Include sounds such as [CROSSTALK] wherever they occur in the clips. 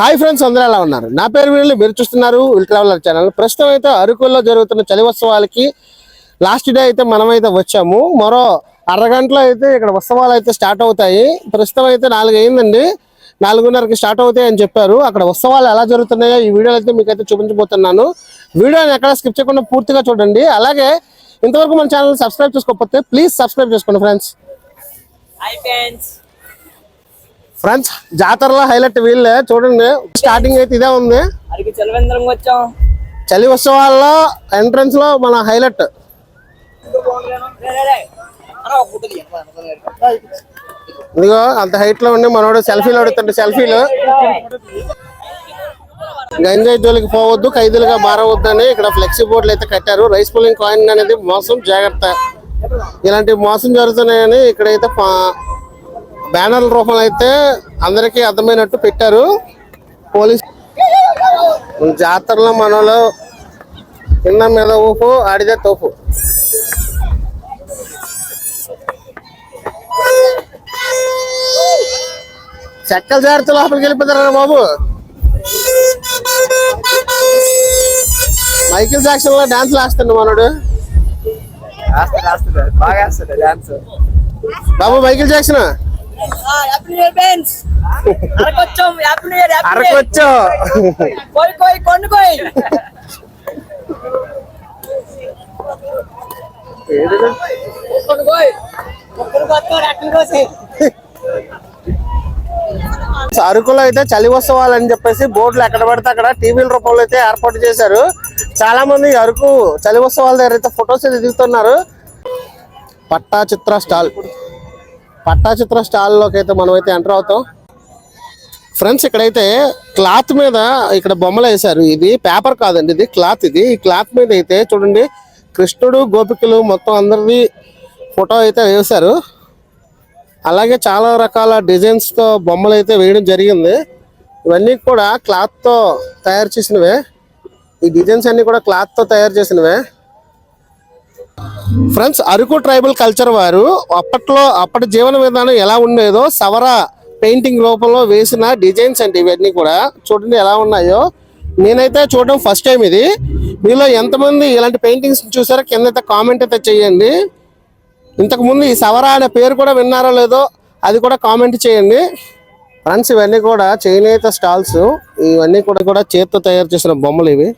Hi friends అందరూ ఎలా ఉన్నారు? నా పేరు వీళ్ళు మీరు చూస్తున్నారు విల్ ట్రావెలర్ ఛానల్. ప్రస్తుతం అయితే అరకుల్లో జరుగుతున్న చలి ఉత్సవాలకి లాస్ట్ డే అయితే మనమైతే వచ్చాము. మరో అరగంటలో అయితే ఇక్కడ ఉత్సవాలు అయితే స్టార్ట్ అవుతాయి. ప్రస్తుతం అయితే నాలుగు అయిందండి. నాలుగున్నరకి స్టార్ట్ అవుతాయి అని చెప్పారు. అక్కడ ఉత్సవాలు ఎలా జరుగుతున్నాయో ఈ వీడియోలో అయితే మీకు అయితే చూపించబోతున్నాను. వీడియోని ఎక్కడ స్కిప్ చేయకుండా పూర్తిగా చూడండి. అలాగే ఇంతవరకు మన ఛానల్ సబ్స్క్రైబ్ చేసుకోకపోతే ప్లీజ్ సబ్స్క్రైబ్ చేసుకోండి ఫ్రెండ్స్. హాయ్ ఫ్రెండ్స్ ఫ్రెండ్స్ జాతరలో హైలైట్ వీళ్ళే. చూడండి స్టార్టింగ్ అయితే ఇదే ఉంది. వచ్చాం. చలి ఉత్సవాల్లో ఎంట్రన్స్లో మన హైలైట్ ఇదిగో అంత హైట్లో ఉండి మనోడు సెల్ఫీలు అడుగుతుంటే సెల్ఫీలు గంజాయి జోలికి పోవద్దు ఖైదీలుగా మారవద్దని ఇక్కడ ఫ్లెక్సీ బోర్డులు అయితే కట్టారు. రైస్ పుల్లింగ్ కాయిన్ అనేది మోసం జాగ్రత్త. ఇలాంటి మోసం జరుగుతున్నాయని ఇక్కడైతే బ్యానర్ల రూపంలో అయితే అందరికీ అర్థమైనట్టు పెట్టారు. పోలీస్ జాతరలో మనలో కింద మీద ఊపు ఆడిదే తోపు. చెక్కల జాగ్రత్త లోపలికి వెళ్ళిపోతారా బాబు? మైకిల్ జాక్సన్లో డాన్స్ వేస్తాడు మనోడు. బాగా డాన్స్. బాబు మైకిల్ జాక్సన్? అరకొచ్చు కోయి కొండు కోయి అరకులో అయితే చలి ఉత్సవాలు అని చెప్పేసి బోర్డులు ఎక్కడ పడితే అక్కడ టీవీల రూపంలో అయితే ఏర్పాటు చేశారు. చాలా మంది అరకు చలి ఉత్సవాల దగ్గర అయితే ఫొటోస్ దిగుతున్నారు. పట్టా చిత్ర స్టాల్. పట్టా చిత్ర స్టాల్లోకి అయితే మనం అయితే ఎంటర్ అవుతాం. ఫ్రెండ్స్ ఇక్కడైతే క్లాత్ మీద ఇక్కడ బొమ్మలు వేశారు. ఇది పేపర్ కాదండి ఇది క్లాత్ ఇది. ఈ క్లాత్ మీద అయితే చూడండి కృష్ణుడు గోపికలు మొత్తం అందరిది ఫోటో అయితే వేశారు. అలాగే చాలా రకాల డిజైన్స్తో బొమ్మలు అయితే వేయడం జరిగింది. ఇవన్నీ కూడా క్లాత్తో తయారు చేసినవే. ఈ డిజైన్స్ అన్ని కూడా క్లాత్తో తయారు చేసినవే. ఫ్రెండ్స్ అరకు ట్రైబల్ కల్చర్ వారు అప్పట్లో అప్పటి జీవన విధానం ఎలా ఉండేదో సవర పెయింటింగ్ రూపంలో వేసిన డిజైన్స్ అండి ఇవన్నీ కూడా. చూడండి ఎలా ఉన్నాయో. నేనైతే చూడడం ఫస్ట్ టైం ఇది. మీలో ఎంతమంది ఇలాంటి పెయింటింగ్స్ చూసారో కింద అయితే కామెంట్ అయితే చేయండి. ఇంతకుముందు ఈ సవర అనే పేరు కూడా విన్నారో లేదో అది కూడా కామెంట్ చేయండి. ఫ్రెండ్స్ ఇవన్నీ కూడా చేనేత స్టాల్స్. ఇవన్నీ కూడా కూడా చేత్తో తయారు చేసిన బొమ్మలు ఇవి.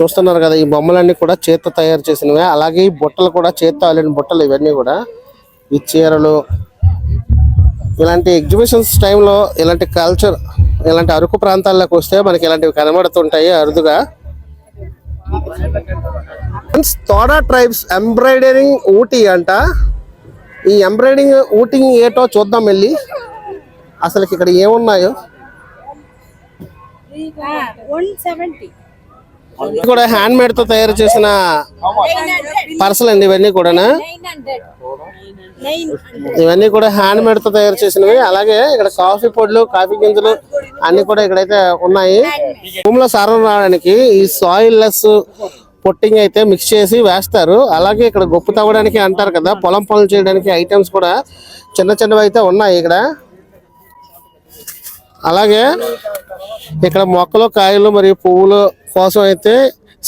చూస్తున్నారు కదా ఈ బొమ్మలన్నీ కూడా చేత్తో తయారు చేసినవి. అలాగే ఈ బుట్టలు కూడా చేత్తో అల్లిన బుట్టలు ఇవన్నీ కూడా. ఈ చీరలు ఇలాంటి ఎగ్జిబిషన్స్ టైంలో ఇలాంటి కల్చర్ ఇలాంటి అరకు ప్రాంతాల్లోకి వస్తే మనకి ఇలాంటివి కనబడుతుంటాయి అరుదుగా. తోడా ట్రైబ్స్ ఎంబ్రాయిడరింగ్ ఊటీ అంట. ఈ ఎంబ్రాయిడరింగ్ ఊటింగ్ ఏటో చూద్దాం వెళ్ళి. అసలు ఇక్కడ ఏమున్నాయో? వన్ సెవెంటీ ఇది కూడా హ్యాండ్ మేడ్తో తయారు చేసిన పర్సలు అండి ఇవన్నీ కూడా ఇవన్నీ కూడా హ్యాండ్ మేడ్తో తయారు చేసినవి. అలాగే ఇక్కడ కాఫీ పొడులు కాఫీ గింజలు అన్ని కూడా ఇక్కడైతే ఉన్నాయి. భూమిలో సారం రావడానికి ఈ సాయిల్ లెస్ పొట్టింగ్ అయితే మిక్స్ చేసి వేస్తారు. అలాగే ఇక్కడ గొప్ప తవ్వడానికి అంటారు కదా పొలం పనులు చేయడానికి ఐటమ్స్ కూడా చిన్న చిన్నవి అయితే ఉన్నాయి ఇక్కడ. అలాగే ఇక్కడ మొక్కలు కాయలు మరియు పువ్వులు కోసం అయితే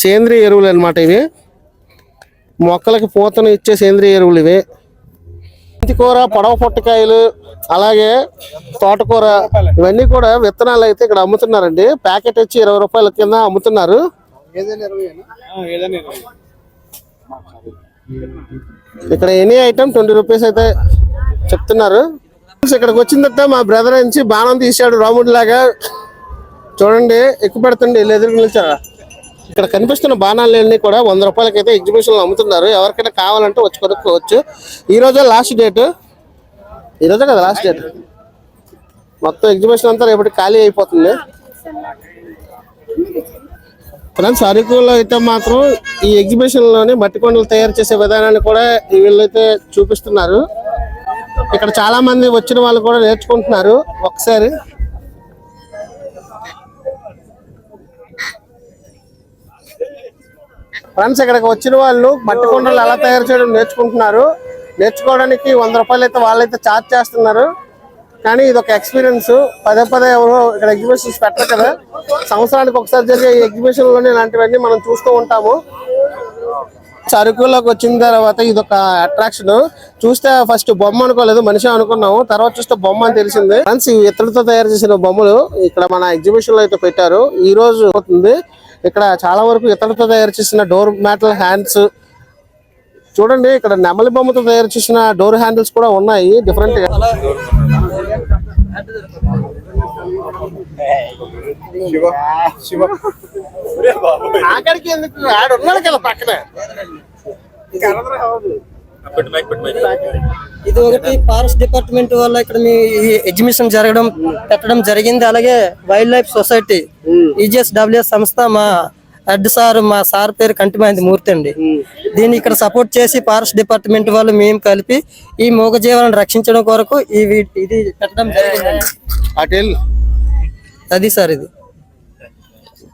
సేంద్రియ ఎరువులు అన్నమాట ఇవి. మొక్కలకి పూతను ఇచ్చే సేంద్రియ ఎరువులు ఇవి. కూర పొడవ పొట్టకాయలు అలాగే తోటకూర ఇవన్నీ కూడా విత్తనాలు అయితే ఇక్కడ అమ్ముతున్నారండి. ప్యాకెట్ వచ్చి ఇరవై రూపాయల కింద అమ్ముతున్నారు. ఇక్కడ ఎనీ ఐటమ్ ట్వంటీ రూపీస్ అయితే చెప్తున్నారు. ఇక్కడికి వచ్చిన తర్వాత మా బ్రదర్ నుంచి బాణం తీసాడు రాముడి లాగా. చూడండి ఎక్కువ పెడుతుండే వీళ్ళు ఎదురు నిలిచారా. ఇక్కడ కనిపిస్తున్న బాణాలన్నీ కూడా వంద రూపాయలకి అయితే ఎగ్జిబిషన్లో అమ్ముతున్నారు. ఎవరికైనా కావాలంటే వచ్చి కొనుక్కోవచ్చు. ఈ రోజే లాస్ట్ డేట్ ఈ రోజే కదా లాస్ట్ డేట్ మొత్తం ఎగ్జిబిషన్ అంతా రేపటి ఖాళీ అయిపోతుంది. ఫ్రెండ్స్ అరకులో అయితే మాత్రం ఈ ఎగ్జిబిషన్లోని మట్టి కొండలు తయారు చేసే విధానాన్ని కూడా వీళ్ళైతే చూపిస్తున్నారు. ఇక్కడ చాలా మంది వచ్చిన వాళ్ళు కూడా నేర్చుకుంటున్నారు. ఒకసారి. ఫ్రెండ్స్ ఇక్కడికి వచ్చిన వాళ్ళు మట్టి కొండలు ఎలా తయారు చేయడం నేర్చుకుంటున్నారు. నేర్చుకోవడానికి వంద రూపాయలు అయితే వాళ్ళైతే ఛార్జ్ చేస్తున్నారు. కానీ ఇది ఒక ఎక్స్పీరియన్స్ పదే పదే ఎవరు ఇక్కడ ఎగ్జిబిషన్స్ పెట్టరు కదా. సంవత్సరానికి ఒకసారి జరిగే ఈ ఎగ్జిబిషన్లోనే ఇలాంటివన్నీ మనం చూస్తూ ఉంటాము. సరుకులోకి వచ్చిన తర్వాత ఇది ఒక అట్రాక్షన్ చూస్తే ఫస్ట్ బొమ్మ అనుకోలేదు మనిషి అనుకున్నాము. తర్వాత చూస్తే బొమ్మ అని తెలిసింది. ఫ్రెండ్స్ ఇవి ఇతరులతో తయారు చేసిన బొమ్మలు ఇక్కడ మన ఎగ్జిబిషన్లో అయితే పెట్టారు. ఈ రోజు అవుతుంది. ఇక్కడ చాలా వరకు ఇతరులతో తయారు చేసిన డోర్ మ్యాటల్ హ్యాండ్స్ చూడండి ఇక్కడ నెమలి బొమ్మతో తయారు చేసిన డోర్ హ్యాండిల్స్ కూడా ఉన్నాయి డిఫరెంట్గా. ఆఖరికి ఎందుకు? ఆడు ఉన్నాడు కదా పక్కన. ఇది ఒకటి ఫారెస్ట్ డిపార్ట్మెంట్ వల్ల ఇక్కడ మీ ఎగ్జిబిషన్ జరగడం పెట్టడం జరిగింది. అలాగే wild life society EGS WS సంస్థ మా హెడ్ సార్ మా సార్ పేరు కంటిమైంది మూర్తి అండి. దీన్ని ఇక్కడ సపోర్ట్ చేసి ఫారెస్ట్ డిపార్ట్మెంట్ వాళ్ళు మేము కలిపి ఈ మూగజీవాలను రక్షించడం కొరకు ఇది పెట్టడం జరిగిందండి. అటెల్ అది సార్ ఇది.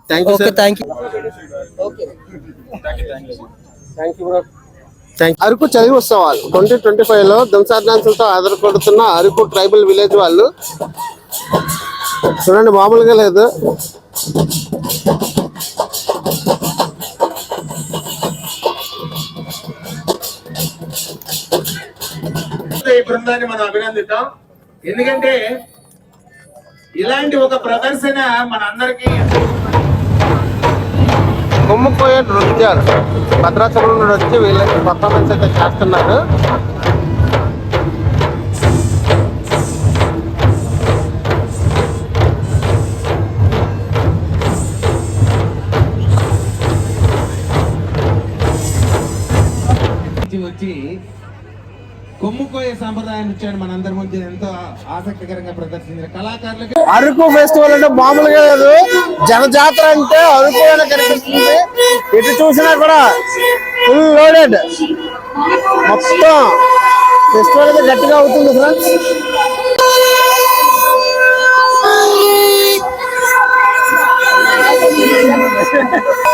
Thank you okay thank you thank you bro thank Araku చదివి ఉత్సవాలు ట్వంటీ ట్వంటీ ఫైవ్లో దంసార్డాన్సులతో ఆధారపడుతున్న అరకు ట్రైబల్ విలేజ్ వాళ్ళు. చూడండి మామూలుగా లేదు. ఈ బృందాన్ని మనం అభినందిద్దాం. ఎందుకంటే ఇలాంటి ఒక ప్రదర్శన మన అందరికీ కొమ్ముకోయే నృత్యాలు. భద్రాచలం నుండి వచ్చి వీళ్ళకి పర్ఫార్మెన్స్ అయితే చేస్తున్నారు. వచ్చి కొమ్ముకోయే సాంప్రదాయం నృత్యాన్ని మనందరి మధ్య ఎంతో ఆసక్తికరంగా ప్రదర్శించిన కళాకారులకి. అరకు ఫెస్టివల్ అంటే మామూలుగా లేదు. జనజాతర అంటే అరకు అనే కనిపిస్తుంది. ఎటు చూసినా కూడా ఫుల్ లోడెడ్ మొత్తం ఫెస్టివల్ అయితే గట్టిగా అవుతుంది ఫ్రెండ్స్ [LAUGHS]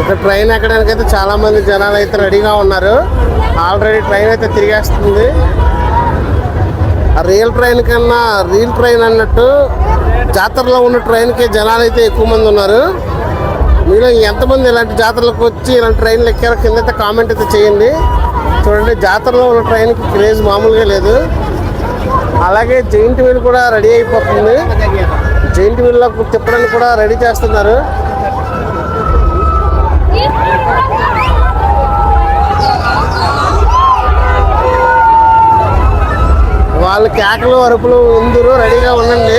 ఒక ట్రైన్ ఎక్కడానికి అయితే చాలా మంది జనాలు అయితే రెడీగా ఉన్నారు. ఆల్రెడీ ట్రైన్ అయితే తిరిగేస్తుంది. ఆ రియల్ ట్రైన్ కన్నా రియల్ ట్రైన్ అన్నట్టు జాతరలో ఉన్న ట్రైన్కి జనాలు అయితే ఎక్కువ మంది ఉన్నారు. మీలో ఎంతమంది ఇలాంటి జాతరలకు వచ్చి ఇలాంటి ట్రైన్లు ఎక్కారో కింద అయితే కామెంట్ అయితే చేయండి. చూడండి జాతరలో ఉన్న ట్రైన్కి క్రేజ్ మామూలుగా లేదు. అలాగే జైంట్ వీల్ కూడా రెడీ అయిపోతుంది. జైంట్ వీల్లో తిప్పడానికి కూడా రెడీ చేస్తున్నారు. వాళ్ళ కేకలు అరుపులు ఇందురు రెడీగా ఉండండి.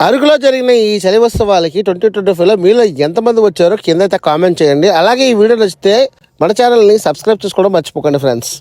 అరకులో జరిగిన ఈ చలి ఉత్సవాలకి ట్వంటీ ట్వంటీ ఫైవ్లో మీలో ఎంతమంది వచ్చారో కింద అయితే కామెంట్ చేయండి. అలాగే ఈ వీడియో నచ్చితే మన ఛానల్ని సబ్స్క్రైబ్ చేసుకోవడం మర్చిపోకండి ఫ్రెండ్స్